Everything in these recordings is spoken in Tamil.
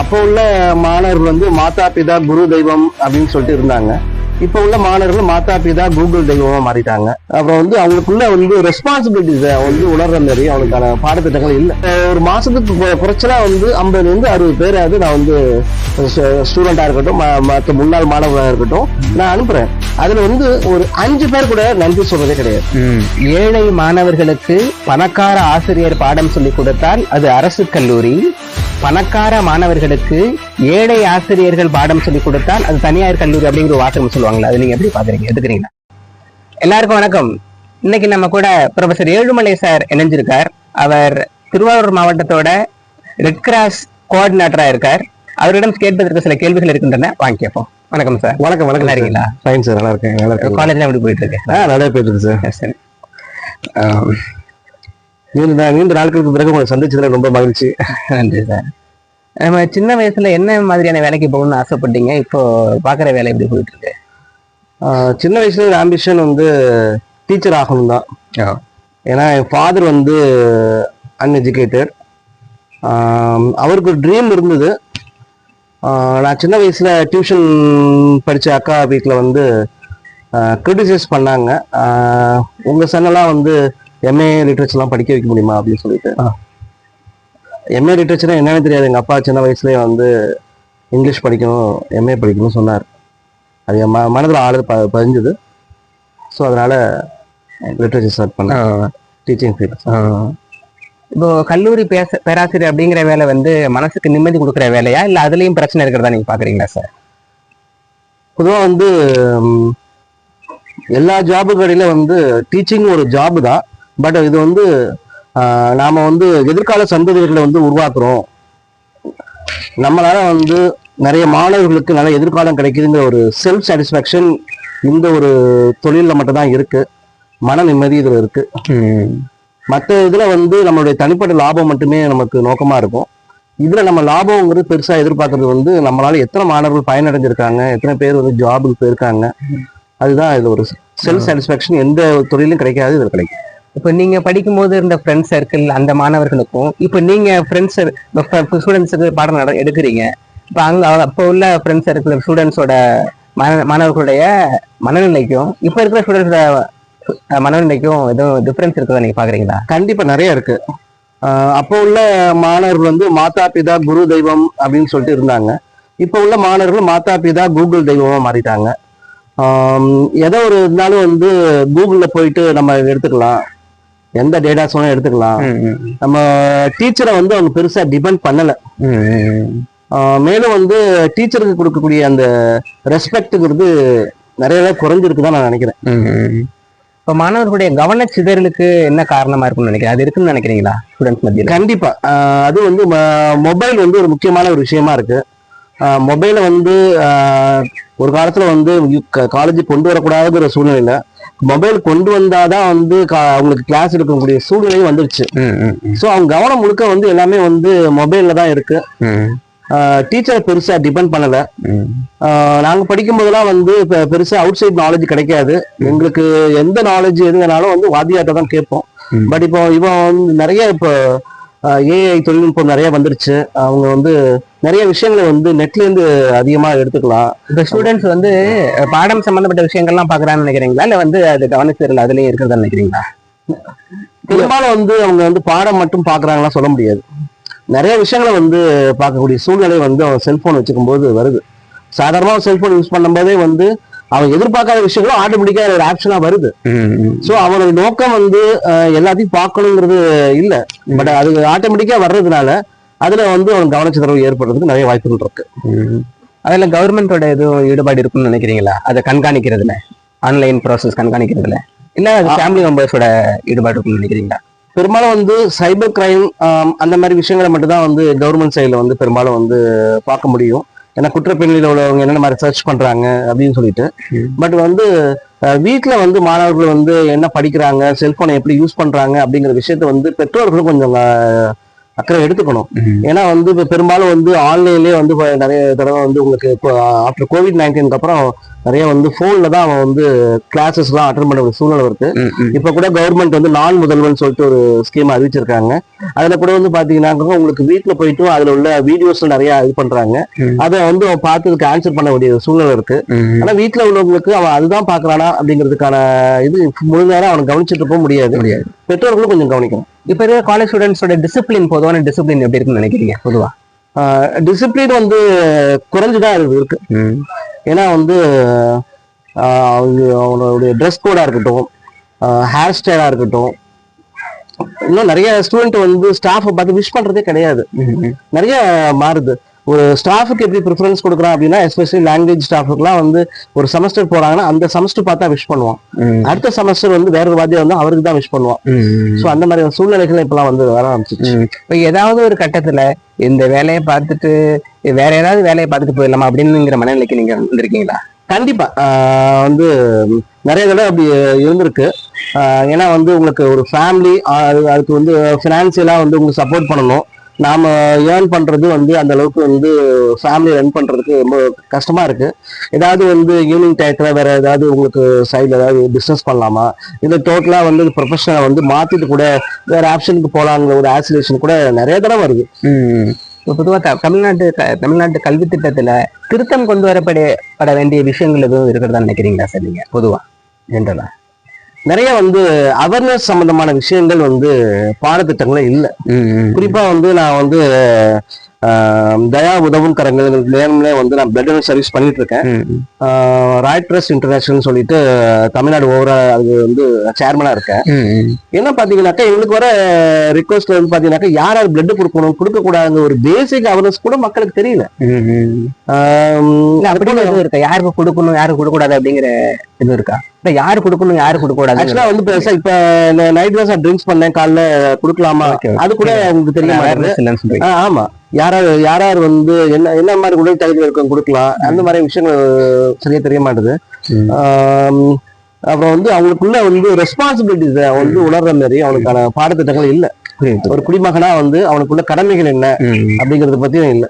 அப்போ உள்ள மாணவர்கள் வந்து மாதா பிதா குரு தெய்வம் அப்படின்னு சொல்லிட்டு இருந்தாங்க. இப்போ உள்ள மாணவர்கள் மாதா பிதா கூகுள் தெய்வமா மாறிட்டாங்க. அப்புறம் வந்து அவங்களுக்குள்ள வந்து ரெஸ்பான்சிபிலிட்டிஸ் வந்து உணர்ற மாதிரி அவங்களுக்கான பாடத்திட்டங்கள் இல்லை. ஒரு மாசத்துக்கு குறைச்சலா வந்து ஐம்பதுல இருந்து அறுபது பேராவது நான் வந்து ஸ்டூடெண்டா இருக்கட்டும் மற்ற முன்னாள் மாணவராக இருக்கட்டும் நான் அனுப்புறேன். அதுல வந்து ஒரு அஞ்சு பேர் கூட நன்றி சொல்றதே கிடையாது. ஏழை மாணவர்களுக்கு பணக்கார ஆசிரியர் பாடம் சொல்லிக் கொடுத்தால் அது அரசு கல்லூரி. பணக்கார மாணவர்களுக்கு ஏழை ஆசிரியர்கள் பாடம் சொல்லிக் கொடுத்தால் அது தனியார் கல்லூரி அப்படிங்கிற வாசகம் சொல்லுவாங்களா அது நீங்க எப்படி பாக்குறீங்க? எடுத்துக்கிறீங்களா? எல்லாருக்கும் வணக்கம். இன்னைக்கு நம்ம கூட ப்ரொஃபசர் ஏழுமலை சார் இணைஞ்சிருக்கார். அவர் திருவாரூர் மாவட்டத்தோட ரெட் கிராஸ் கோஆர்டினேட்டரா இருக்கார். அவரிடம் கேட்பதற்கு சில கேள்விகள் இருக்கின்றன. வாங்கி கேட்போம். வணக்கம் சார் வணக்கம் வணக்கம் நல்லா இருக்கீங்களா? ஃபைன் சார் நல்லா இருக்கேன் நல்லா இருக்கேன். காலேஜ்ல எப்படி போயிட்டு இருக்கு? ஆ நல்லா போயிட்டு இருக்கு சார். நீண்ட நீண்ட நாட்களுக்கு பிறகு உங்களை சந்திச்சதுல ரொம்ப மகிழ்ச்சி. நன்றி சார் நம்ம சின்ன வயசுல என்ன மாதிரியான வேலைக்கு போகணும்னு ஆசைப்பட்டீங்க? இப்போ பாக்குற வேலை எப்படி போயிட்டு இருக்கு சின்ன வயசுல ஒரு ஆம்பிஷன் வந்து டீச்சர் ஆகணும் தான் ஏன்னா என் ஃபாதர் வந்து அன்எஜுகேட்டட் அவருக்கு ஒரு ட்ரீம் இருந்தது. நான் சின்ன வயசுல டியூஷன் படிச்ச அக்கா வீட்டில் வந்து கிரிட்டிசைஸ் பண்ணாங்க. ஆஹ் உங்க சன்னெல்லாம் வந்து எம்ஏ லிட்ரேச்சர்லாம் படிக்க வைக்க முடியுமா அப்படின்னு சொல்லிட்டு. எம்ஏ லிட்ரேச்சர் என்னன்னு தெரியாது. எங்க அப்பா சின்ன வயசுலயே வந்து இங்கிலீஷ் படிக்கணும் எம்ஏ படிக்கணும்னு சொன்னார். அது என் ம மனதில் ஆளு ப பதிஞ்சுது. ஸோ அதனால லிட்ரேச்சர் ஸ்டார்ட் பண்ணேன். டீச்சிங் ஃபீல்ட் இப்போ கல்லூரி பேச பேராசிரியர் அப்படிங்கிற வேலை வந்து மனசுக்கு நிம்மதி கொடுக்குற வேலையா? இல்ல அதுலயும் பிரச்சனை இருக்கிறதா நீங்க பாக்குறீங்களா சார் பொதுவாக வந்து எல்லா இடையில வந்து டீச்சிங் ஒரு ஜாப் தான். பட் இது வந்து நாம வந்து எதிர்கால சந்ததிகளை வந்து உருவாக்குறோம். நம்மளால வந்து நிறைய மாணவர்களுக்கு நல்ல எதிர்காலம் கிடைக்குதுங்கிற ஒரு செல்ஃப் சாட்டிஸ்ஃபேக்ஷன் இந்த ஒரு தொழிலில் மட்டும்தான் இருக்கு. மன நிம்மதி இதில் இருக்கு. மற்ற இதுல வந்து நம்மளுடைய தனிப்பட்ட லாபம் மட்டுமே நமக்கு நோக்கமா இருக்கும். இதுல நம்ம லாபம்ங்கிறது பெருசா எதிர்பார்க்கறது வந்து நம்மளால எத்தனை மாணவர்கள் பயனடைஞ்சிருக்காங்க எத்தனை பேர் வந்து ஜாபுக்கு போயிருக்காங்க. அதுதான் இது ஒரு செல்ஃப் சாட்டிஸ்ஃபேக்ஷன் எந்த தொழிலும் கிடைக்காது இதுல கிடைக்கும். இப்போ நீங்க படிக்கும் போது இருந்த ஃப்ரெண்ட் சர்க்கிள் அந்த மாணவர்களுக்கும் இப்போ நீங்க ஃப்ரெண்ட்ஸ் ஸ்டூடெண்ட்ஸுக்கு பாடம் நட எடுக்கிறீங்க. இப்போ அங்க அப்போ உள்ள ஃப்ரெண்ட்ஸ் சர்க்கிள் ஸ்டூடெண்ட்ஸோட மாணவர்களுடைய மனநிலைக்கும் இப்போ இருக்கிற ஸ்டூடெண்ட்ஸோட மனநிலைக்கும் எதுவும் டிஃப்ரென்ஸ் இருக்குதா நீங்க பாக்குறீங்களா? கண்டிப்பா நிறைய இருக்கு. அப்போ உள்ள மாணவர்கள் வந்து மாதா பிதா குரு தெய்வம் அப்படின்னு சொல்லிட்டு இருந்தாங்க. இப்போ உள்ள மாணவர்கள் மாதா பிதா கூகுள் தெய்வமா மாறிட்டாங்க. ஏதோ எதோ ஒரு இருந்தாலும் வந்து கூகுளில் போயிட்டு நம்ம எடுத்துக்கலாம். எந்த டேட்டாஸ் வேணா எடுத்துக்கலாம். நம்ம டீச்சரை வந்து அவங்க பெருசா டிபெண்ட் பண்ணல. மேலும் வந்து டீச்சருக்கு கொடுக்கக்கூடிய அந்த ரெஸ்பெக்ட்ங்கிறது நிறையவே குறைஞ்சிருக்கு தான் நான் நினைக்கிறேன். இப்போ மாணவர்களுடைய கவன சிதறலுக்கு என்ன காரணமா இருக்கும்னு நினைக்கிறேன் அது இருக்குன்னு நினைக்கிறீங்களா ஸ்டூடெண்ட்ஸ் மத்தியில்? கண்டிப்பா. அது வந்து மொபைல் வந்து ஒரு முக்கியமான ஒரு விஷயமா இருக்கு. மொபைலை வந்து ஒரு காலத்துல வந்து காலேஜ் கொண்டு வரக்கூடாதுங்கிற சூழ்நிலையில மொபைல் கொண்டு வந்தாதான் வந்து அவங்களுக்கு கிளாஸ் எடுக்கக்கூடிய சூழ்நிலையும் வந்துருச்சு. ஸோ அவங்க கவனம் முழுக்க வந்து எல்லாமே வந்து மொபைல்ல தான் இருக்கு. டீச்சரை பெருசா டிபெண்ட் பண்ணல. நாங்க படிக்கும் போதெல்லாம் வந்து பெருசா அவுட் சைட் நாலேஜ் கிடைக்காது எங்களுக்கு எந்த நாலேஜ் எதுனாலும் வந்து வாத்தியார்ட்ட தான் கேட்போம். பட் இப்போ இவன் வந்து நிறைய இப்போ ஏஐ தொழில்நுட்பம் நிறைய வந்துருச்சு. அவங்க வந்து நிறைய விஷயங்களை வந்து நெட்ல இருந்து அதிகமா எடுத்துக்கலாம். இப்போ ஸ்டூடெண்ட்ஸ் வந்து பாடம் சம்மந்தப்பட்ட விஷயங்கள்லாம் பார்க்குறான்னு நினைக்கிறீங்களா? இல்ல வந்து அது கவனிச்சிடல அதுலயும் இருக்கிறதா நினைக்கிறீங்களா? பெரும்பாலும் வந்து அவங்க வந்து பாடம் மட்டும் பாக்குறாங்களா சொல்ல முடியாது. நிறைய விஷயங்களை வந்து பார்க்கக்கூடிய சூழ்நிலை வந்து அவன் செல்போன் வச்சுக்கும் போது வருது சாதாரணமாக செல்போன் யூஸ் பண்ணும்போதே வந்து அவன் எதிர்பார்க்காத விஷயங்களும் ஆட்டோமேட்டிக்கா ஒரு ஆப்ஷனா வருது. ஸோ அவனோட நோக்கம் வந்து எல்லாத்தையும் பார்க்கணுங்கிறது இல்ல. பட் அது ஆட்டோமேட்டிக்கா வர்றதுனால அதுல வந்து அவன் கவனச்சிதறவு ஏற்படுறதுக்கு நிறைய வாய்ப்புகள் இருக்கு. அதுல கவர்மெண்டோட எதுவும் ஈடுபாடு இருக்குன்னு நினைக்கிறீங்களா? அதை கண்காணிக்கிறதுல ஆன்லைன் ப்ராசஸ் கண்காணிக்கிறதுல. இல்ல ஃபேமிலி மெம்பர்ஸோட ஈடுபாடு இருக்குன்னு நினைக்கிறீங்களா? பெரும்பாலும் வந்து சைபர் கிரைம் அந்த மாதிரி விஷயங்களை மட்டும்தான் வந்து கவர்மெண்ட் சைடில் வந்து பெரும்பாலும் வந்து பார்க்க முடியும். ஏன்னா குற்றப்பின்னணியில் உள்ளவங்க என்னென்ன மாதிரி சர்ச் பண்றாங்க அப்படின்னு சொல்லிட்டு. பட் வந்து வீட்ல வந்து மாணவர்கள் வந்து என்ன படிக்கிறாங்க செல்போனை எப்படி யூஸ் பண்றாங்க அப்படிங்கிற விஷயத்த வந்து பெற்றோர்களும் கொஞ்சம் அக்கறை எடுத்துக்கணும். ஏன்னா வந்து இப்ப பெரும்பாலும் வந்து ஆன்லைன்லயே வந்து நிறைய தடவை வந்து உங்களுக்கு ஆஃப்டர் கோவிட் நைன்டீனுக்கு அப்புறம் நிறைய வந்து போன்ல தான் அவன் வந்து கிளாஸஸ் எல்லாம் அட்டன் பண்ண ஒரு சூழ்நிலை இருக்கு. இப்ப கூட கவர்மெண்ட் வந்து நான் முதல்வன் சொல்லிட்டு ஒரு ஸ்கீம் அறிவிச்சிருக்காங்க. அதுல கூட வந்து பாத்தீங்கன்னா உங்களுக்கு வீட்டுல போயிட்டு அதுல உள்ள வீடியோஸ் நிறைய இது பண்றாங்க. அதை வந்து அவன் பார்த்து ஆன்சர் பண்ண வேண்டிய சூழ்நிலை இருக்கு. ஆனா வீட்டுல உள்ளவங்களுக்கு அவன் அதுதான் பாக்குறானா அப்படிங்கிறதுக்கான இது முழு நேரம் அவனை கவனிச்சுட்டு இருக்க முடியாது. பெற்றோர்களும் கொஞ்சம் கவனிக்கணும். இப்ப இருக்க காலேஜ் ஸ்டூடெண்ட்ஸோட டிசிப்ளின் பொதுவான டிசிப்ளின் எப்படி இருக்குன்னு நினைக்கிறீங்க பொதுவா? டிசிப்ளின் வந்து குறைஞ்சுதான் இருக்கு இருக்கு. ஏன்னா வந்து ஆஹ் அவங்க அவனுடைய ட்ரெஸ் கோடா இருக்கட்டும் ஹேர் ஸ்டைலா இருக்கட்டும் இன்னும் நிறைய ஸ்டூடெண்ட் வந்து ஸ்டாஃபை பார்த்து விஷ் பண்றதே கிடையாது. நிறைய மாறுது ஒரு ஸ்டாஃபுக்கு எப்படி ப்ரிஃபரன்ஸ் கொடுக்குறான் அப்படின்னா எஸ்பெஷலி லாங்குவேஜ் ஸ்டாஃபுக்குலாம் வந்து ஒரு செமஸ்டர் போறாங்கன்னா அந்த செமஸ்டர் பார்த்தா விஷ் பண்ணுவான். ம். அடுத்த செமஸ்டர் வந்து வேற ஒரு வாத்தியம் வந்து அவருக்கு தான் விஷ் பண்ணுவான். ஸோ அந்த மாதிரி சூழ்நிலைகள் இப்பெல்லாம் வந்து வர ஆரம்பிச்சிச்சு. இப்ப ஏதாவது ஒரு கட்டத்துல இந்த வேலையை பார்த்துட்டு வேற ஏதாவது வேலையை பார்த்துட்டு போயிடலாமா அப்படின்னுங்கிற மனநிலைக்கு நீங்க வந்திருக்கீங்களா? கண்டிப்பா. வந்து நிறைய தடவை அப்படி இருந்திருக்கு. ஏன்னா வந்து உங்களுக்கு ஒரு ஃபேமிலி அதுக்கு வந்து ஃபினான்சியலா வந்து உங்களுக்கு சப்போர்ட் பண்ணணும். நாம ஏர்ன் பண்றது வந்து அந்த அளவுக்கு வந்து ஃபேமிலி ரன் பண்றதுக்கு ரொம்ப கஷ்டமா இருக்கு. ஏதாவது வந்து ஈவினிங் டயத்துல வேற ஏதாவது உங்களுக்கு சைடில் ஏதாவது பிசினஸ் பண்ணலாமா? இல்லை டோட்டலா வந்து ப்ரொஃபஷனை வந்து மாத்திட்டு கூட வேற ஆப்ஷனுக்கு போலாங்கிற ஒரு ஆசிலேஷன் கூட நிறைய தடவை வருது. இப்ப பொதுவா த- தமிழ்நாட்டு தமிழ்நாட்டு கல்வி திட்டத்துல திருத்தம் கொண்டு வரப்பட பட வேண்டிய விஷயங்கள் எதுவும் இருக்கிறதா நினைக்கிறீங்களா சார் நீங்க பொதுவா ஜென்ரலா நிறைய வந்து அவேர்னஸ் சம்பந்தமான விஷயங்கள் வந்து பாடத்திட்டங்களே இல்லை. குறிப்பா வந்து நான் வந்து தயா உதவும் கரங்கள் நேரம்ல வந்து நான் பிளட் சர்வீஸ் பண்ணிட்டு இருக்கேன். ராய்ட் ட்ரஸ்ட் இன்டர்நேஷனல் சொல்லிட்டு தமிழ்நாடு ஓவரால் அது வந்து சேர்மனா இருக்கேன். என்ன பாத்தீங்கன்னாக்கா எங்களுக்கு வர ரிக்வஸ்ட்ல வந்து பாத்தீங்கன்னாக்கா யார் யார் பிளட் கொடுக்கணும் கொடுக்க கூடாதுங்க ஒரு பேசிக் அவேர்னஸ் கூட மக்களுக்கு தெரியல. அப்படின்னு இருக்கா? யாருக்கு கொடுக்கணும் யாருக்கு கொடுக்க கூடாது அப்படிங்கிற இது இருக்கா? யாரு கொடுக்கணும் யாரு கொடுக்க கூடாது ஆக்சுவலா வந்து பெருசா இப்ப நைட் தான் சார் ட்ரிங்க்ஸ் பண்ணேன் காலைல குடுக்கலாமா. அது கூட உங்களுக்கு தெரிய ஆமா. யாரார் யாரார் வந்து என்ன என்ன மாதிரி உடல் தகுதி இருக்கும் கொடுக்கலாம். அந்த மாதிரி விஷயங்கள் சரியா தெரிய மாட்டுது. அப்புறம் வந்து அவங்களுக்குள்ள வந்து ரெஸ்பான்சிபிலிட்டிஸ் வந்து உணர்ற மாதிரி அவனுக்கான பாடத்திட்டங்கள் இல்ல. ஒரு குடிமகனா வந்து அவனுக்குள்ள கடமைகள் என்ன. அப்படிங்கறத பத்தியும் இல்ல.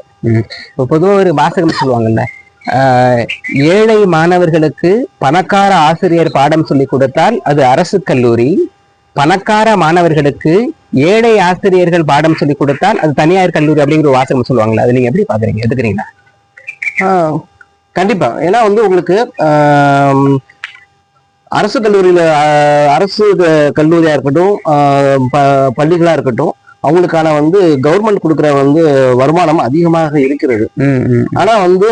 இப்போ பொதுவா ஒரு வாசகம் சொல்லுவாங்கல்ல ஏழை மாணவர்களுக்கு பணக்கார ஆசிரியர் பாடம் சொல்லி கொடுத்தால் அது அரசு கல்லூரி. பணக்கார மாணவர்களுக்கு ஏழை ஆசிரியர்கள் பாடம் சொல்லி கொடுத்தால் அது தனியார் கல்லூரி அப்படிங்கிற ஒரு வாசகம் சொல்லுவாங்கல்ல அது நீங்க எப்படி பாக்குறீங்க? எடுக்கிறீங்களா ஆ, கண்டிப்பா. ஏன்னா வந்து உங்களுக்கு அரசு கல்லூரியில அரசு க- கல்லூரியா இருக்கட்டும் ஆ, ப- பள்ளிகளா இருக்கட்டும் அவங்களுக்கான வந்து கவர்மெண்ட் கொடுக்குற வந்து வருமானம் அதிகமாக இருக்கிறது. ஆனா வந்து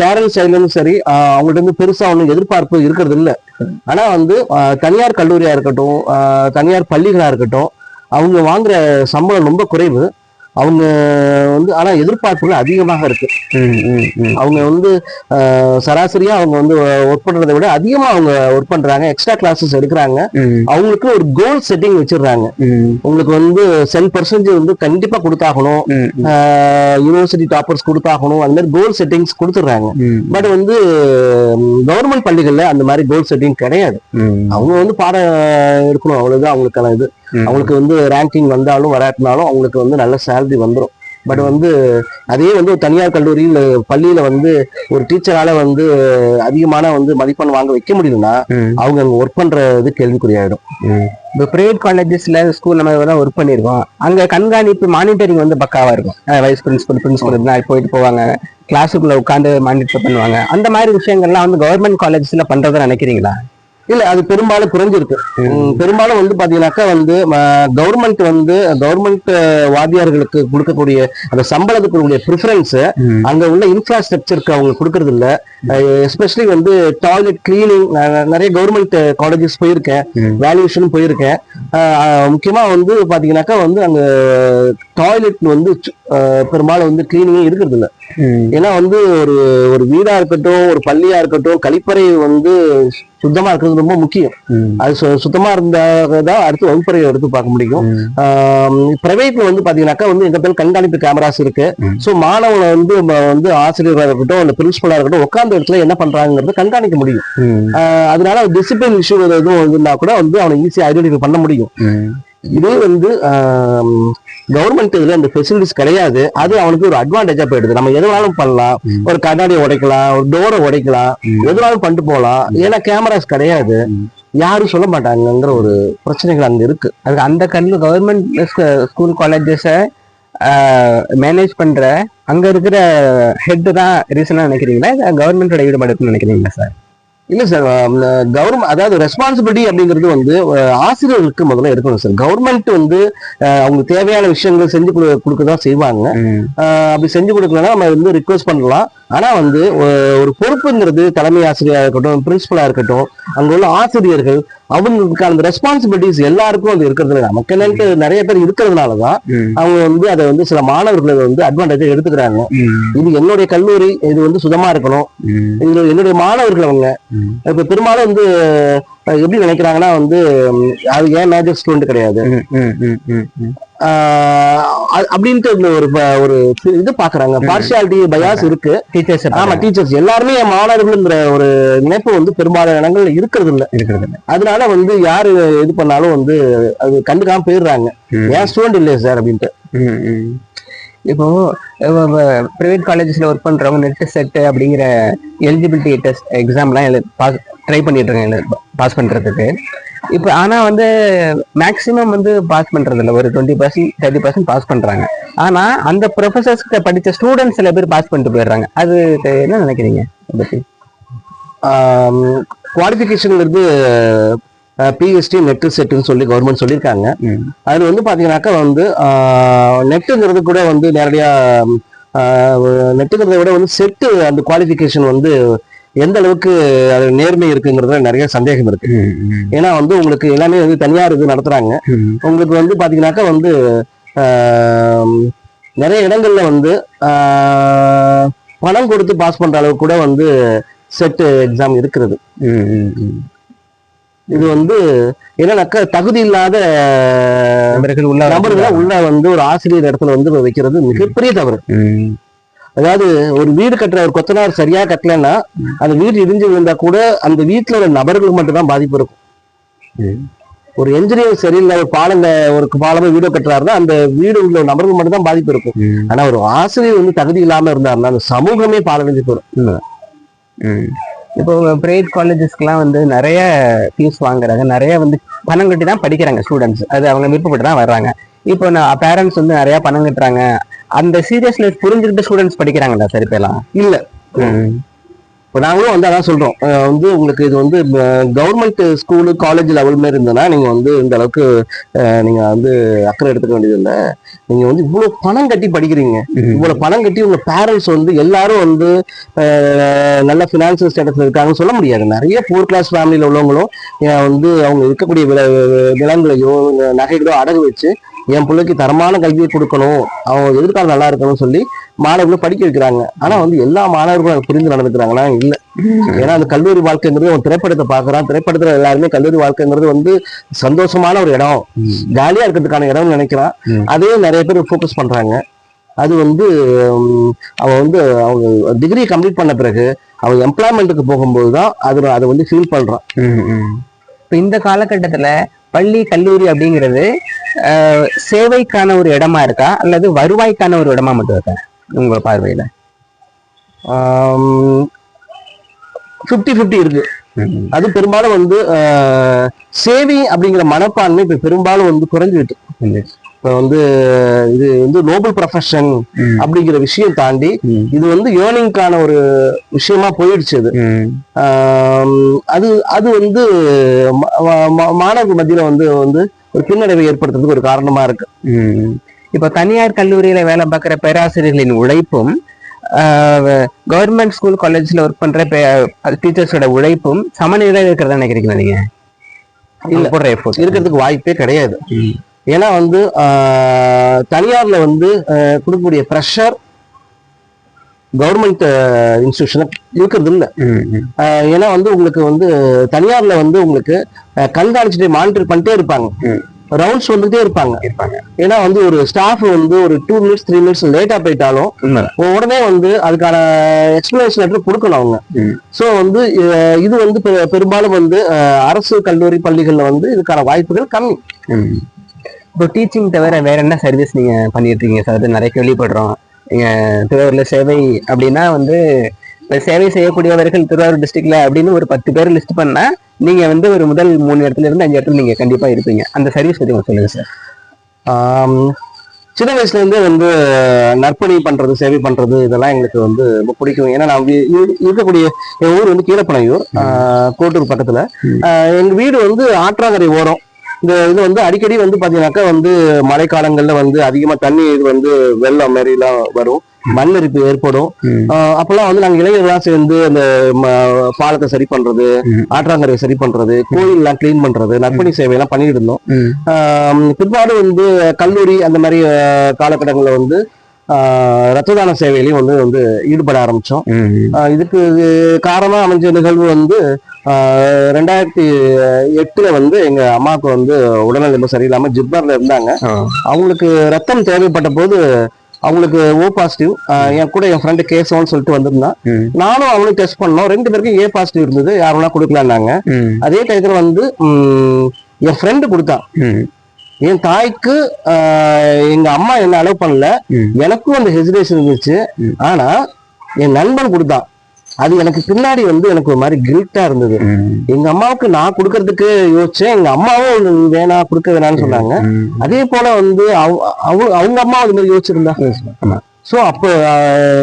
பேரண்ட்ஸ் சைட்லயும் சரி அவங்கள்ட்ட இருந்து பெருசா ஒன்றும் எதிர்பார்ப்பு இருக்கிறது இல்ல. ஆனா வந்து தனியார் கல்லூரியா இருக்கட்டும் தனியார் பள்ளிகளா இருக்கட்டும் அவங்க வாங்குற சம்பளம் ரொம்ப குறைவு. அவங்க வந்து ஆனா எதிர்பார்ப்புகள் அதிகமாக இருக்கு. அவங்க வந்து சராசரியா அவங்க வந்து ஒர்க் பண்றதை விட அதிகமா அவங்க ஒர்க் பண்றாங்க. எக்ஸ்ட்ரா கிளாஸஸ் எடுக்கிறாங்க. அவங்களுக்கு ஒரு கோல் செட்டிங் வச்சிடுறாங்க. உங்களுக்கு வந்து சென் பர்சன்டேஜ் வந்து கண்டிப்பா கொடுத்தாகணும். யூனிவர்சிட்டி டாப்பர்ஸ் கொடுத்தாகணும். அந்த மாதிரி கோல் செட்டிங்ஸ் கொடுத்துட்றாங்க. பட் வந்து கவர்மெண்ட் பள்ளிகள்ல அந்த மாதிரி கோல் செட்டிங் கிடையாது. அவங்க வந்து பாடம் எடுக்கணும். அவ்வளவுதான் அவங்களுக்கான இது. அவங்களுக்கு வந்து ரேங்கிங் வந்தாலும் வராட்டினாலும் அவங்களுக்கு வந்து நல்ல சேலரி வந்துடும் பட் வந்து அதே வந்து ஒரு தனியார் கல்லூரி இல்ல பள்ளியில வந்து ஒரு டீச்சரால வந்து அதிகமான வந்து மதிப்பெண் வாங்க வைக்க முடியலன்னா அவங்க அங்க ஒர்க் பண்றது கேள்விக்குறியாயிடும். இப்போ பிரைவேட் காலேஜஸ்ல ஸ்கூல் நம்ம தான் ஒர்க் பண்ணியிருக்கோம் அங்க கண்காணிப்பு மானிட்டரிங் வந்து பக்காவா இருக்கும். வைஸ் பிரின்சிபல் பிரின்சிபல் தான் போயிட்டு போவாங்க. கிளாஸுக்குள்ள உட்காந்து மானிட்டர் பண்ணுவாங்க. அந்த மாதிரி விஷயங்கள்லாம் வந்து கவர்மெண்ட் காலேஜஸ்ல பண்றதை நினைக்கிறீங்களா? இல்ல அது பெரும்பாலும் குறைஞ்சிருக்கு. பெரும்பாலும் வந்து பாத்தீங்கன்னாக்கா வந்து கவர்மெண்ட் வந்து கவர்மெண்ட் வாத்தியார்களுக்கு கொடுக்கக்கூடிய அந்த சம்பளத்துக்கு கொடுக்கக்கூடிய ப்ரிஃபரன்ஸ் அங்க உள்ள இன்ஃப்ராஸ்ட்ரக்சருக்கு அவங்க கொடுக்கறது இல்ல எஸ்பெஷலி வந்து டாய்லெட் கிளீனிங் நிறைய கவர்மெண்ட் காலேஜஸ் போயிருக்கேன். வேல்யூஷன் போயிருக்கேன். முக்கியமா வந்து பாத்தீங்கன்னாக்கா வந்து அங்க டாய்லெட் வந்து பெரும்பாலும் வந்து கிளீனிங்கே இருக்கிறது இல்ல ஏன்னா வந்து ஒரு ஒரு வீடா இருக்கட்டும் ஒரு பள்ளியா இருக்கட்டும் கழிப்பறை வந்து சுத்தமா இருக்கிறது ரொம்ப முக்கியம். அது சுத்தமா இருந்தாதான் அடுத்து வகுப்பறையை எடுத்து பார்க்க முடியும். பிரைவேட்ல வந்து பாத்தீங்கன்னாக்கா வந்து எங்க பேர் கண்காணிப்பு கேமராஸ் இருக்கு. சோ மாணவனை வந்து வந்து ஆசிரியராக இருக்கட்டும் இல்ல பிரின்சிபலா இருக்கட்டும் உட்கார்ந்த இடத்துல என்ன பண்றாங்கிறத கண்காணிக்க முடியும். அதனால டிசிப்ளின் இஷ்யூ எதுவும் இருந்தா கூட வந்து அவனை ஈஸியா ஐடென்டிஃபை பண்ண முடியும். இதே வந்து கவர்மெண்ட் இதுல இந்த ஃபெசிலிட்டிஸ் கிடையாது. அது அவனுக்கு ஒரு அட்வான்டேஜா போயிடுது. நம்ம எது வேணாலும் பண்ணலாம். ஒரு கண்ணாடியை உடைக்கலாம் ஒரு டோரை உடைக்கலாம் ம். எது வேணாலும் பண்ணிட்டு போகலாம். ஏன்னா கேமராஸ் கிடையாது. யாரும் சொல்ல மாட்டாங்கங்கிற ஒரு பிரச்சனைகள் அங்க இருக்கு. அதுக்கு அந்த கல்லு கவர்மெண்ட் ஸ்கூல் காலேஜஸை மேனேஜ் பண்ற அங்க இருக்கிற ஹெட் தான் ரீசனா நினைக்கிறீங்களா? கவர்மெண்டோட ஈடுபாடு இருக்குன்னு நினைக்கிறீங்களா சார் இல்ல சார் கவர்மெண்ட் அதாவது ரெஸ்பான்சிபிலிட்டி அப்படிங்கிறது வந்து ஆசிரியர்களுக்கு முதல்ல இருக்கணும் சார். கவர்மெண்ட் வந்து அவங்களுக்கு தேவையான விஷயங்கள் செஞ்சு கொடுக்க தான் செய்வாங்க. அப்படி செஞ்சு கொடுக்கலன்னா நம்ம வந்து ரிக்வஸ்ட் பண்ணலாம். ஆனா வந்து ஒரு பொறுப்புங்கிறது தலைமை ஆசிரியரா இருக்கட்டும் பிரின்சிபலா இருக்கட்டும் அங்க உள்ள ஆசிரியர்கள் அவங்களுக்கு அந்த ரெஸ்பான்சிபிலிட்டிஸ் எல்லாருக்கும் அது இருக்கிறது. நமக்கு என்னன்ட்டு நிறைய பேர் இருக்கிறதுனாலதான் அவங்க வந்து அதை வந்து சில மாணவர்களை வந்து அட்வான்டேஜ் எடுத்துக்கிறாங்க. இது என்னுடைய கல்லூரி இது வந்து சுத்தமா இருக்கணும். இது என்னுடைய மாணவர்கள் அவங்க. இப்ப பெரும்பாலும் வந்து எப்படி நினைக்கிறாங்கன்னா வந்து அது ஏன் மேஜர் ஸ்டூடெண்ட் கிடையாது. அப்படின்ட்டு ஒரு ஒரு இது பாக்குறாங்க பார்ஷியாலிட்டி பயாஸ் இருக்கு. டீச்சர்ஸ் ஆமா டீச்சர்ஸ் எல்லாருமே என் மாணவர்கள்ங்கிற ஒரு நினைப்பு வந்து பெரும்பாலான இடங்கள்ல இருக்கிறது இல்ல இருக்கிறது இல்ல. அதனால வந்து யாரு இது பண்ணாலும் வந்து அது கண்டுக்காம போயிடுறாங்க. ஏன் ஸ்டூடெண்ட் இல்லையா சார் அப்படின்ட்டு. இப்போ பிரைவேட் காலேஜஸ்ல ஒர்க் பண்றவங்க நெட் செட் அப்படிங்கிற எலிஜிபிலிட்டி டெஸ்ட் எக்ஸாம்லாம் பாஸ் ட்ரை பண்ணிட்டு இருக்காங்க பாஸ் பண்றதுக்கு. இப்போ ஆனா வந்து மேக்சிமம் வந்து பாஸ் பண்றது இல்ல ஒரு twenty percent thirty percent pass பண்றாங்க. ஆனா அந்த ப்ரொஃபசர்ஸ் படிச்ச ஸ்டூடெண்ட்ஸ் சில பேர் பாஸ் பண்ணிட்டு போயிடுறாங்க. அது என்ன நினைக்கிறீங்க? பத்தி? குவாலிஃபிகேஷன்ங்கிறது பிஎஸ்டி நெட் செட்டுன்னு சொல்லி கவர்மெண்ட் சொல்லியிருக்காங்க. ம். அது வந்து பாத்தீங்கன்னாக்கா வந்து நெட்டுங்கிறது கூட வந்து நேரடியா நெட்டுங்கிறத விட வந்து செட்டு அந்த குவாலிஃபிகேஷன் வந்து எந்த அளவுக்கு அது நேர்மை இருக்குங்கிறதுல நிறைய சந்தேகம் இருக்கு. ஏன்னா வந்து உங்களுக்கு எல்லாமே வந்து தனியார் இது நடத்துறாங்க. உங்களுக்கு வந்து பாத்தீங்கன்னாக்கா வந்து நிறைய இடங்கள்ல வந்து ஆஹ், பணம் கொடுத்து பாஸ் பண்ற அளவுக்கு கூட வந்து செட் எக்ஸாம் இருக்கிறது. இது வந்து என்னன்னாக்கா தகுதி இல்லாத நபர்கள் உள்ள நபர்களை உள்ள வந்து ஒரு ஆசிரியர் இடத்துல வந்து வைக்கிறது மிகப்பெரிய தவறு. அதாவது ஒரு வீடு கட்டுற ஒரு கொத்தனார் சரியா கட்டலைன்னா அந்த வீடு இடிஞ்சு விழுந்தா கூட அந்த வீட்டுல உள்ள நபர்களுக்கு மட்டும்தான் பாதிப்பு இருக்கும். ஒரு என்ஜினியர் சரியில்லை ஒரு பாலங்க ஒரு பாலமே வீடு கட்டுறாருன்னா அந்த வீடு உள்ள நபர்கள் மட்டும் தான் பாதிப்பு இருக்கும். ஆனா ஒரு ஆசிரியர் வந்து தகுதி இல்லாம இருந்தாருன்னா அந்த சமூகமே பாலடைஞ்சு போயிடும். இப்போ பிரைவேட் காலேஜஸ்க்குலாம் வந்து நிறைய ஃபீஸ் வாங்குறாங்க. நிறைய வந்து பணம் கட்டி தான் படிக்கிறாங்க ஸ்டூடெண்ட்ஸ் அது அவங்க விருப்பப்பட்டு தான் வர்றாங்க. இப்போ நான் பேரண்ட்ஸ் வந்து நிறைய பணம் கட்டுறாங்க. அந்த சீரியஸ்னஸ் புரிஞ்சுக்கிட்டு ஸ்டூடெண்ட்ஸ் படிக்கிறாங்களா? சரி பேலாம் இல்ல. இப்போ நாங்களும் வந்து அதான் சொல்றோம். வந்து உங்களுக்கு இது வந்து கவர்மெண்ட் ஸ்கூலு காலேஜ் லெவல் மாதிரி இருந்ததுன்னா நீங்க வந்து இந்த அளவுக்கு நீங்க வந்து அக்கறை எடுத்துக்க வேண்டியது இல்லை நீங்க வந்து இவ்வளவு பணம் கட்டி படிக்கிறீங்க. இவ்வளவு பணம் கட்டி உங்க பேரண்ட்ஸ் வந்து எல்லாரும் வந்து நல்ல பினான்சியல் ஸ்டேட்டஸ்ல இருக்காங்கன்னு சொல்ல முடியாது. நிறைய ஃபோர் கிளாஸ் ஃபேமிலியில உள்ளவங்களும் வந்து அவங்க இருக்கக்கூடிய வில நிலங்களையோ நகைகளோ அடகு வச்சு என் பிள்ளைக்கு தரமான கல்வியை கொடுக்கணும். அவன் எதிர்காலம் நல்லா இருக்கணும்னு சொல்லி மாணவர்களை படிக்க வைக்கிறாங்க. ஆனா வந்து எல்லா மாணவர்களும் அதை புரிந்து நடந்துக்கிறாங்களா? இல்ல. ஏன்னா அந்த கல்லூரி வாழ்க்கைங்கிறது அவன் திரைப்படத்தை பாக்குறான் திரைப்படத்துல எல்லாருமே கல்லூரி வாழ்க்கைங்கிறது வந்து சந்தோஷமான ஒரு இடம். ஜாலியா இருக்கிறதுக்கான இடம்னு நினைக்கிறான். அதே நிறைய பேர் ஃபோக்கஸ் பண்றாங்க. அது வந்து அவன் வந்து அவங்க டிகிரி கம்ப்ளீட் பண்ண பிறகு அவன் எம்ப்ளாய்மெண்ட்டுக்கு போகும்போது தான் அது அதை வந்து ஃபீல் பண்றான். இப்போ இந்த காலகட்டத்துல பள்ளி கல்லூரி அப்படிங்கிறது சேவைக்கான ஒரு இடமா இருக்கா? அல்லது வருவாய்க்கான ஒரு இடமா மட்டும் இருக்கா? உங்க பார்வையில. ஃபிஃப்டி ஃபிஃப்டி இருக்கு. அது பெரும்பாலும் வந்து சேவை அப்படிங்கிற மனப்பான்மை இப்ப பெரும்பாலும் வந்து குறைஞ்சிட்டு வந்து இது வந்து நோபல் ப்ரொஃபஷன். அப்படிங்கிற விஷயம் தாண்டி. இது வந்து ஏர்னிங்கான ஒரு விஷயமா போயிடுச்சு அது அது அது வந்து மாணவர்கள் மத்தியில வந்து வந்து ஒரு பின்னடைவை ஏற்படுத்துறதுக்கு ஒரு காரணமா இருக்கு. இப்போ தனியார் கல்லூரியில வேலை பார்க்குற பேராசிரியர்களின் உழைப்பும் கவர்மெண்ட் ஸ்கூல் காலேஜ்ல ஒர்க் பண்ற டீச்சர்ஸோட உழைப்பும் சமநிலையில இருக்கிறதா நினைக்கிறீங்களா நீங்க? இருக்கிறதுக்கு வாய்ப்பே கிடையாது. ஏன்னா வந்து தனியார்ல வந்து கொடுக்கக்கூடிய ப்ரெஷர் கவர்மெண்ட் இன்ஸ்டியூஷன் இருக்கிறது இல்ல. ஏன்னா வந்து உங்களுக்கு வந்து தனியார்ல வந்து உங்களுக்கு கண்காணிச்சுட்டு மானிட்டர் பண்ணிட்டே இருப்பாங்க. ரவுண்ட்ஸ் வந்துட்டே இருப்பாங்க. இருப்பாங்க. ஏன்னா வந்து ஒரு ஸ்டாஃப் வந்து ஒரு டூ மினிட்ஸ் த்ரீ மினிட்ஸ் லேட்டா போயிட்டாலும் உடனே வந்து அதுக்கான எக்ஸ்பிளனேஷன் லெட்டர் கொடுக்கணும் அவங்க. ஸோ வந்து இது வந்து பெரும்பாலும் வந்து அரசு கல்லூரி பள்ளிகள்ல வந்து இதுக்கான வாய்ப்புகள் கம்மி. இப்போ டீச்சிங் தவிர வேற என்ன சர்வீஸ் நீங்க பண்ணிட்டு இருக்கீங்க சார் அது நிறைய கேள்விப்படுறோம். நீங்க திருவாரூர்ல சேவை அப்படின்னா வந்து சேவை செய்யக்கூடியவர்கள் திருவாரூர் டிஸ்ட்ரிக்ட்ல அப்படின்னு ஒரு பத்து பேர் லிஸ்ட் பண்ணா நீங்க வந்து ஒரு முதல் மூணு இடத்துல இருந்து அஞ்சு இடத்துல நீங்க கண்டிப்பா இருப்பீங்க. அந்த சர்வீஸ் பத்தி கொஞ்சம் சொல்லுங்க சார் சின்ன வயசுல இருந்தே வந்து நற்பணி பண்றது சேவை பண்றது இதெல்லாம் எங்களுக்கு வந்து ரொம்ப பிடிக்கும். ஏன்னா நான் இருக்கக்கூடிய என் ஊர் வந்து கீழப்பனையூர் கோட்டூர் பக்கத்துல. ம். ஆஹ், எங்க வீடு வந்து ஆற்றாங்கரை ஓரம். இந்த இது வந்து அடிக்கடி வந்து பாத்தீங்கன்னாக்கா வந்து மழைக்காலங்கள்ல வந்து அதிகமா தண்ணி இது வந்து வெள்ளம் மாரிலாம் வரும். மண் அரிப்பு ஏற்படும். அப்பெல்லாம் வந்து நாங்க இளைஞர்கள்லாம் சேர்ந்து அந்த பாலத்தை சரி பண்றது. ஆற்றாங்கரையை சரி பண்றது கோயில் எல்லாம் கிளீன் பண்றது நற்பணி சேவை எல்லாம் பண்ணிட்டு இருந்தோம் பிற்பாடு வந்து கல்லூரி அந்த மாதிரி காலகட்டங்களில் வந்து ரத்த தான சேவையிலையும் வந்து வந்து ஈடுபட ஆரம்பிச்சோம் ம். ஆஹ், இதுக்கு காரணமா அமைஞ்ச நிகழ்வு வந்து ரெண்டாயிரத்தி எட்டுல வந்து எங்க அம்மாவுக்கு வந்து உடல்நிலை ரொம்ப சரியில்லாம ஜிப்மர்ல இருந்தாங்க. அவங்களுக்கு ரத்தம் தேவைப்பட்ட போது அவங்களுக்கு ஓ பாசிட்டிவ் என் கூட என் ஃப்ரெண்டு கேசவன் சொல்லிட்டு வந்திருந்தான். நானும் அவனும் டெஸ்ட் பண்ணோம் ரெண்டு பேருக்கும் ஏ பாசிட்டிவ் இருந்தது யாரெல்லாம் கொடுக்கலான்னாங்க. அதே டயத்துல வந்து என் ஃப்ரெண்டு கொடுத்தான். என் தாய்க்கு எங்க அம்மா என்ன அலோவ் பண்ணல. எனக்கும் அந்த ஹெசிடேஷன் இருந்துச்சு. ஆனா என் நண்பன் கொடுத்தான் அது எனக்கு பின்னாடி வந்து எனக்கு ஒரு மாதிரி கில்ட்டா இருந்தது. எங்க அம்மாவுக்கு நான் கொடுக்கறதுக்கு யோசிச்சேன் எங்க அம்மாவும் வேணா கொடுக்க வேணாம்னு சொன்னாங்க. அதே போல வந்து அவ- அவ- அவங்க அம்மா அது மாதிரி யோசிச்சிருந்தா. ஸோ அப்போ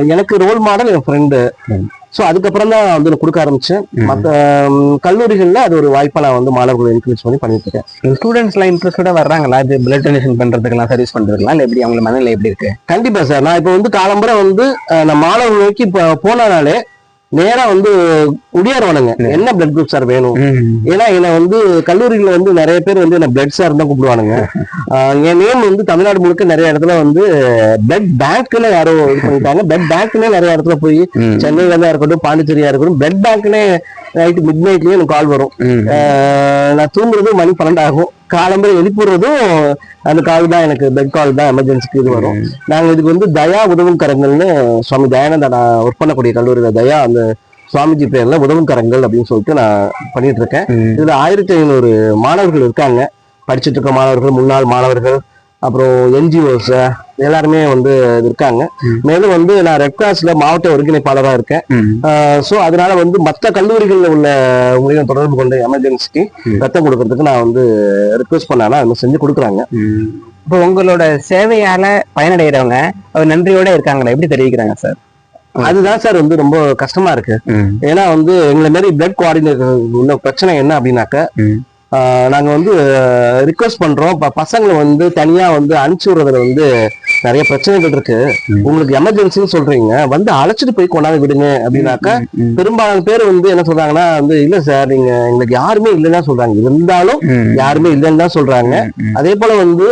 எனக்கு ரோல் மாடல் என் ஃப்ரெண்டு. ஸோ அதுக்கப்புறம் தான் வந்து நான் கொடுக்க ஆரம்பிச்சேன். மற்ற கல்லூரிகள்ல அது ஒரு வாய்ப்பா நான் வந்து மாணவர்களை என்கரேஜ் பண்ணி பண்ணிட்டு இருக்கேன் ஸ்டூடெண்ட்ஸ்லாம் இன்ட்ரெஸ்டோட வர்றாங்களா? இது பிளட் டொனேஷன் பண்றதுக்கெல்லாம் சர்வீஸ் பண்றதுக்கெல்லாம்? இல்ல எப்படி? அவங்க மனநிலை எப்படி இருக்கு? கண்டிப்பா சார். நான் இப்போ வந்து காலம்பரை வந்து நான் மாணவர்கள் நோக்கி இப்போ போனாலே நேரா வந்து உடையாருவானுங்க என்ன பிளட் குரூப் சார் வேணும்? ஏன்னா என்னை வந்து கல்லூரியில வந்து நிறைய பேர் வந்து என்ன பிளட் சார் தான் கூப்பிடுவானுங்க. என் நேம் வந்து தமிழ்நாடு முழுக்க நிறைய இடத்துல வந்து பிளட் பேங்க்னு யாரோ இது பண்ணிட்டாங்க. பிளட் பேங்க்னே நிறைய இடத்துல போய். சென்னையில தான் இருக்கட்டும் பாண்டிச்சேரியா இருக்கட்டும் பிளட் பேங்க்னே நைட்டு மிட் நைட்லயே எனக்கு கால் வரும். நான் தூங்குறது மணி பன்னெண்டு ஆகும். காலம்பரை எழுப்புறதும் அந்த கால் தான் எனக்கு பெட் கால் தான் எமர்ஜென்சிக்கு இது வரும். நாங்க இதுக்கு வந்து தயா உதவும் கரங்கள்னு சுவாமி தயானந்தா நான் ஒர்க் பண்ணக்கூடிய கல்லூரியில தயா அந்த சுவாமிஜி பேர்ல உதவும் கரங்கள் அப்படின்னு சொல்லிட்டு நான் பண்ணிட்டு இருக்கேன். இதுல ஆயிரத்தி ஐநூறு மாணவர்கள் இருக்காங்க. படிச்சுட்டு இருக்க மாணவர்கள் முன்னாள் மாணவர்கள் அப்புறம் என்ஜிஓஸ் எல்லாருமே வந்து இருக்காங்க. மேலும் வந்து நான் ரெட் கிராஸ்ல மாவட்ட ஒருங்கிணைப்பாளரா இருக்கேன். ஸோ அதனால வந்து மற்ற கல்லூரிகளில் உள்ள உங்களையும் தொடர்பு கொண்டு எமர்ஜென்சிக்கு. ரத்தம் கொடுக்கறதுக்கு நான் வந்து ரிக்வெஸ்ட் பண்ணானா அது மாதிரி செஞ்சு கொடுக்குறாங்க. இப்போ உங்களோட சேவையால பயனடைகிறவங்க அவர் நன்றியோட இருக்காங்களா எப்படி தெரிவிக்கிறாங்க சார் அதுதான் சார் வந்து ரொம்ப கஷ்டமா இருக்கு ஏன்னா வந்து எங்களை மாதிரி பிளட் கோஆர்டினேட்டர் உள்ள பிரச்சனை என்ன அப்படின்னாக்க ம். ஆஹ் நாங்க வந்து ரிக்வெஸ்ட் பண்றோம் ப- பசங்களை வந்து தனியா வந்து அனுப்பிச்சு விடுறதுல வந்து நிறைய பிரச்சனைகள் இருக்கு. உங்களுக்கு எமர்ஜென்சின்னு சொல்றீங்க வந்து அழைச்சிட்டு போய் கொண்டாந்து விடுங்க அப்படின்னாக்கா. பெரும்பாலான பேர் வந்து என்ன சொல்றாங்கன்னா வந்து இல்ல சார் நீங்க எங்களுக்கு யாருமே இல்லைன்னு சொல்றாங்க இருந்தாலும். யாருமே இல்லைன்னு தான் சொல்றாங்க. அதே போல வந்து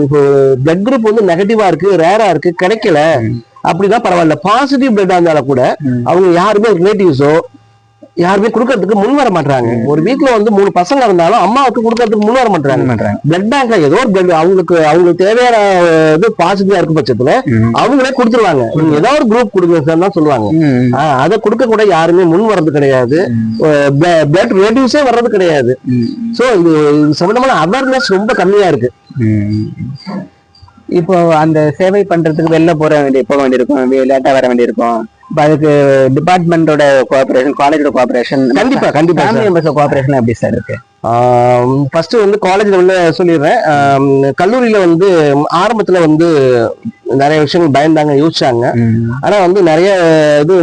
இப்போ பிளட் குரூப் வந்து நெகட்டிவா இருக்கு ரேரா இருக்கு கிடைக்கல ம். அப்படின்னா பரவாயில்ல பாசிட்டிவ் பிளட்டா இருந்தாலும் கூட. அவங்க யாருமே ரிலேட்டிவ்ஸோ யாருமே கொடுக்கறதுக்கு முன் வர மாட்டாங்க ஒரு வீட்ல வந்து மூணு பசங்க இருந்தாலும் அம்மாவுக்கு கொடுக்கறதுக்கு முன் வர மாட்டாங்க பிளட் பேங்க்ல ஏதோ ஒரு பிளட் அவங்களுக்கு அவங்களுக்கு தேவையான இது பாசிட்டிவா இருக்கும் பட்சத்துல. அவங்களே கொடுத்துருவாங்க. ஏதோ ஒரு குரூப் கொடுங்க சார் தான் சொல்லுவாங்க. அதை கொடுக்க கூட யாருமே முன் வர்றது கிடையாது. பிளட் ரிலேட்டிவ்ஸே வர்றது கிடையாது. சோ இது சம்பந்தமான அவேர்னஸ் ரொம்ப கம்மியா இருக்கு. இப்போ அந்த சேவை பண்றதுக்கு வெளில போற வேண்டிய போக வேண்டியிருக்கும் லேட்டா வர வேண்டியிருக்கும். இப்போ அதுக்கு டிபார்ட்மெண்டோட கோஆபரேஷன் காலேஜோட கோஆபரேஷன் கண்டிப்பா கண்டிப்பா ஃபேமிலி மெம்பர்ஸ் கோஆபரேஷன் எப்படி சார் இருக்கு? ஃபர்ஸ்ட் வந்து காலேஜ்ல உள்ள சொல்லிடுறேன். கல்லூரியில வந்து ஆரம்பத்துல வந்து நிறைய விஷயங்கள் பயந்தாங்க யோசிச்சாங்க. ஆனா வந்து நிறைய இது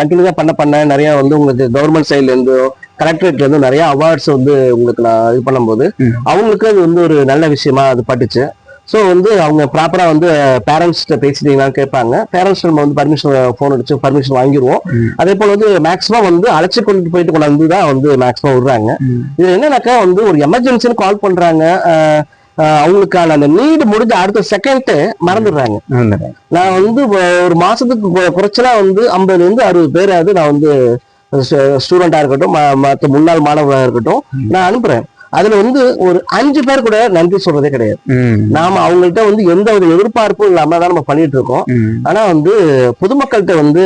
கண்டினியூஸா பண்ண பண்ண நிறைய வந்து உங்களுக்கு கவர்மெண்ட் சைட்ல இருந்து கலெக்டரேட்ல இருந்து நிறைய அவார்ட்ஸ் வந்து உங்களுக்கு நான் இது பண்ணும்போது. அவங்களுக்கு அது வந்து ஒரு நல்ல விஷயமா அது பட்டுச்சு. ஸோ வந்து அவங்க ப்ராப்பரா வந்து பேரண்ட்ஸ்கிட்ட பேசிட்டீங்களான்னு கேட்பாங்க. பேரண்ட்ஸ் நம்ம வந்து பர்மிஷன் ஃபோன் அடிச்சு பர்மிஷன் வாங்கிடுவோம். அதே போல வந்து மேக்ஸிமம் வந்து அழைச்சி கொண்டு போயிட்டு கொண்டாந்து தான் வந்து மேக்ஸிமம் விடுறாங்க. இது என்னன்னாக்கா வந்து ஒரு எமர்ஜென்சின்னு கால் அஹ், அவங்களுக்கான அந்த நீடு முடிஞ்ச அடுத்த செகண்ட் மறந்துடுறாங்க. நான் வந்து ஒரு மாசத்துக்கு குறைச்சலா வந்து ஐம்பதுல இருந்து அறுபது பேராவது நான் வந்து ஸ்டூடெண்டா இருக்கட்டும் ம- மத்த முன்னாள் மாணவராக இருக்கட்டும் நான் அனுப்புறேன். அதுல வந்து ஒரு அஞ்சு பேர் கூட நன்றி சொல்றதே கிடையாது. நாம அவங்கள்ட்ட வந்து எந்த ஒரு எதிர்பார்ப்பும் இல்லாம தான் நம்ம பண்ணிட்டு இருக்கோம். ஆனா வந்து பொதுமக்கள்கிட்ட வந்து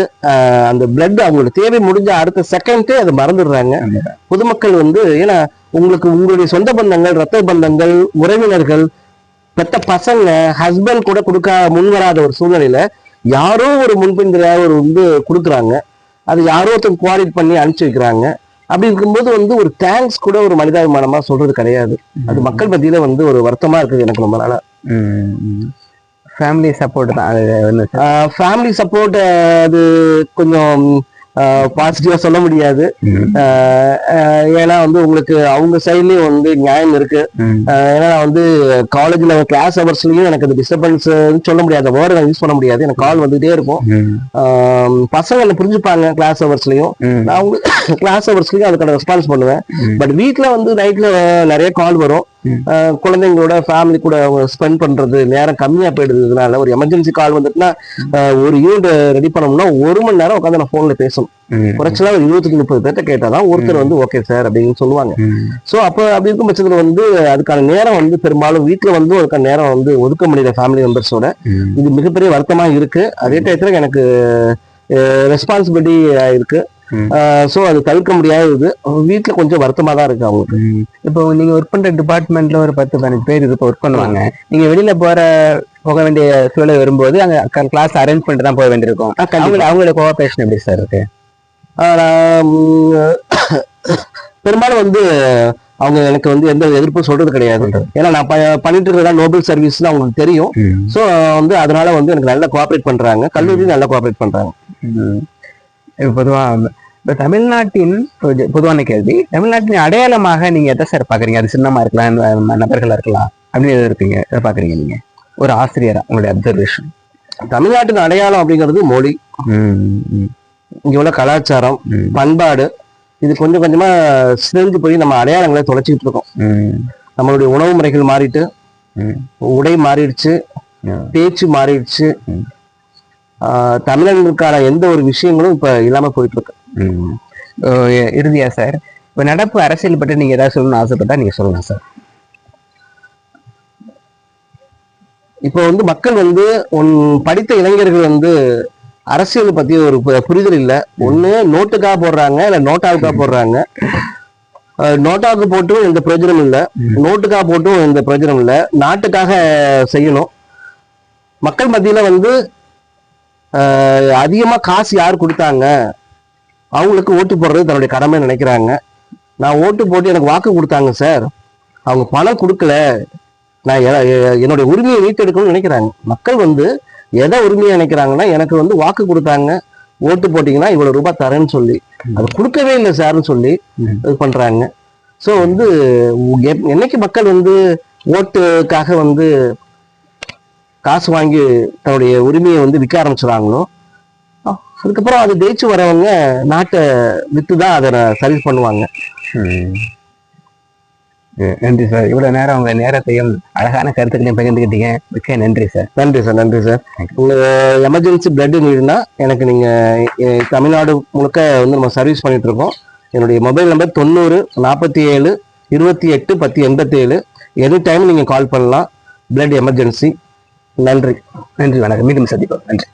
அந்த பிளட் அவங்களுக்கு தேவை முடிஞ்ச அடுத்த செகண்டே அதை மறந்துடுறாங்க. பொதுமக்கள் வந்து ஏன்னா உங்களுக்கு உங்களுடைய சொந்த பந்தங்கள் ரத்த பந்தங்கள் உறவினர்கள் பெத்த பசங்க ஹஸ்பண்ட் கூட கொடுக்க முன் வராத ஒரு சூழ்நிலையில யாரோ ஒரு முன்பின் ஒரு வந்து கொடுக்குறாங்க. அது யாரோ ஒருத்தர் கோஆர்டினேட் பண்ணி அனுப்பிச்சு வைக்கிறாங்க. அப்படி இருக்கும்போது வந்து ஒரு தேங்க்ஸ் கூட ஒரு மனிதாபிமானமா சொல்றது கிடையாது. அது மக்கள் மத்தியில வந்து ஒரு வருத்தமா இருக்குது எனக்கு ரொம்ப நாளா. ஃபேமிலி சப்போர்ட் தான். அது. ஃபேமிலி சப்போர்ட் அது கொஞ்சம் பாசிட்டிவா சொல்ல முடியாது. ஏன்னா வந்து உங்களுக்கு அவங்க சைட்லயும் வந்து நியாயம் இருக்கு. ஏன்னா நான் வந்து காலேஜ்ல கிளாஸ் ஹவர்ஸ்லயும் எனக்கு அது டிஸ்டர்பன்ஸ் சொல்ல முடியாது. வேர்டு நான் யூஸ் பண்ண முடியாது. எனக்கு கால் வந்துகிட்டே இருக்கும். ம். ஆஹ் பசங்க என்ன புரிஞ்சுப்பாங்க கிளாஸ் ஹவர்ஸ்லயும். நான் அவங்க கிளாஸ் ஹவர்ஸ்லயும் அதுக்கான ரெஸ்பான்ஸ் பண்ணுவேன். பட் வீட்ல வந்து நைட்ல நிறைய கால் வரும். குழந்தைங்களோட ஃபேமிலி கூட ஸ்பெண்ட் பண்றது நேரம் கம்மியா போயிடுது இதனால ஒரு எமர்ஜென்சி கால் வந்துட்டுனா ஒரு யூனிட் ரெடி பண்ணோம்னா ஒரு மணி நேரம் உட்காந்து நான் போன்ல பேசணும். குறைச்சலா ஒரு இருபத்தஞ்சு முப்பது பேர்ட்ட கேட்டாதான் ஒருத்தர் வந்து ஓகே சார் அப்படின்னு சொல்லுவாங்க. சோ அப்ப அப்படி இருக்கும் பட்சத்துல வந்து அதுக்கான நேரம் வந்து பெரும்பாலும் வீட்ல வந்து அதுக்கான நேரம் வந்து ஒதுக்க முடியல ஃபேமிலி மெம்பர்ஸோட. இது மிகப்பெரிய வருத்தமா இருக்கு அதே டயத்துல எனக்கு ரெஸ்பான்சிபிலிட்டி இருக்கு. சோ அது தவிர்க்க முடியாதது. வீட்ல கொஞ்சம் வருத்தமா தான் இருக்கு அவங்களுக்கு. இப்போ நீங்க ஒர்க் பண்ற டிபார்ட்மெண்ட்ல ஒரு பத்து பதினஞ்சு பேர் இப்போ ஒர்க் பண்ணுவாங்க. நீங்க வெளியில போற போக வேண்டிய சூழல் வரும்போது அங்க கிளாஸ் அரேஞ்ச் பண்ணிட்டு தான் போக வேண்டியிருக்கும். அவங்களோட கோஆபரேஷன் எப்படி சார் இருக்கு? பெரும்பாலும் வந்து அவங்க எனக்கு வந்து எந்த எதிர்ப்பும் சொல்றது கிடையாது. ஏன்னா நான் பண்ணிட்டு இருக்கிறதா நோபல் சர்வீஸ்னு அவங்களுக்கு தெரியும். சோ வந்து அதனால வந்து எனக்கு நல்லா கோஆபரேட் பண்றாங்க. கல்லூரியும் நல்லா கோஆபரேட் பண்றாங்க. ம். இப்ப தமிழ்நாட்டின் பொதுவான கேள்வி. தமிழ்நாட்டின் அடையாளமாக நீங்க எதை சார் பாக்குறீங்க அது சின்னமா இருக்கலாம் நபர்களா இருக்கலாம். அப்படின்னு எதை இருப்பீங்க எதை பாக்குறீங்க நீங்க? ஒரு ஆசிரியரா உங்களுடைய அப்சர்வேஷன் தமிழ்நாட்டின் அடையாளம் அப்படிங்கிறது மொழி. இங்க உள்ள கலாச்சாரம் பண்பாடு இது கொஞ்சம் கொஞ்சமா சிதைந்து போய் நம்ம அடையாளங்களை தொலைச்சிக்கிட்டு இருக்கோம். நம்மளுடைய உணவு முறைகள் மாறிட்டு உடை மாறிடுச்சு பேச்சு மாறிடுச்சு. தமிழர்களுக்கான எந்த ஒரு விஷயங்களும் இப்ப இல்லாம போயிட்டு இருக்கு. இறுதியா சார்? இப்போ நடப்பு அரசியல் பற்றி நீங்க ஏதாவது சொல்லணும்னு ஆசைப்பட்டா நீங்க சொல்லலாம் சார். இப்போ வந்து மக்கள் வந்து உன் படித்த இளைஞர்கள் வந்து அரசியல் பத்தி ஒரு பு- புரிதல் இல்லை. ஒண்ணு நோட்டுக்காக போடுறாங்க இல்ல நோட்டாவுக்காக போடுறாங்க. நோட்டாவுக்கு போட்டும் எந்த பிரயோஜனம் இல்லை. நோட்டுக்காக போட்டும் எந்த பிரயோஜனம் இல்லை. நாட்டுக்காக செய்யணும். மக்கள் மத்தியில வந்து அதிகமாக அதிகமா காசு யார் கொடுத்தாங்க? அவங்களுக்கு ஓட்டு போடுறது தன்னுடைய கடமை நினைக்கிறாங்க. நான் ஓட்டு போட்டு எனக்கு வாக்கு கொடுத்தாங்க சார். அவங்க பணம் கொடுக்கல. நான் என்னுடைய உரிமையை மீட்டெடுக்கணும்னு நினைக்கிறாங்க. மக்கள் வந்து எதை உரிமையை நினைக்கிறாங்கன்னா எனக்கு வந்து வாக்கு கொடுத்தாங்க. ஓட்டு போட்டிங்கன்னா இவ்வளவு ரூபாய் தரேன்னு சொல்லி. அது கொடுக்கவே இல்லை சார்னு சொல்லி இது பண்றாங்க. ஸோ வந்து என்னைக்கு மக்கள் வந்து ஓட்டுக்காக வந்து காசு வாங்கி தன்னுடைய உரிமையை வந்து விற்க ஆரம்பிச்சுறாங்களோ அதுக்கப்புறம் அது ஜெயிச்சு வரவங்க நாட்டை வித்து தான் அதை சர்வீஸ் பண்ணுவாங்க. நன்றி சார். இவ்வளவு நேரம் உங்க நேரத்தையும் அழகான கருத்துக்களையும் பகிர்ந்துக்கிட்டீங்க. மிக்க நன்றி சார். நன்றி சார் நன்றி சார். உங்க எமர்ஜென்சி பிளட் நீடுனா எனக்கு நீங்க எ- தமிழ்நாடு முழுக்க வந்து நம்ம சர்வீஸ் பண்ணிட்டு இருக்கோம். என்னுடைய மொபைல் நம்பர் தொண்ணூறு நாற்பத்தி ஏழு இருபத்தி எட்டு பத்து எண்பத்தி ஏழு. எனி டைம் நீங்க கால் பண்ணலாம். பிளட் எமர்ஜென்சி நன்றி. நன்றி வணக்கம். மீண்டும் சந்திப்போம். நன்றி.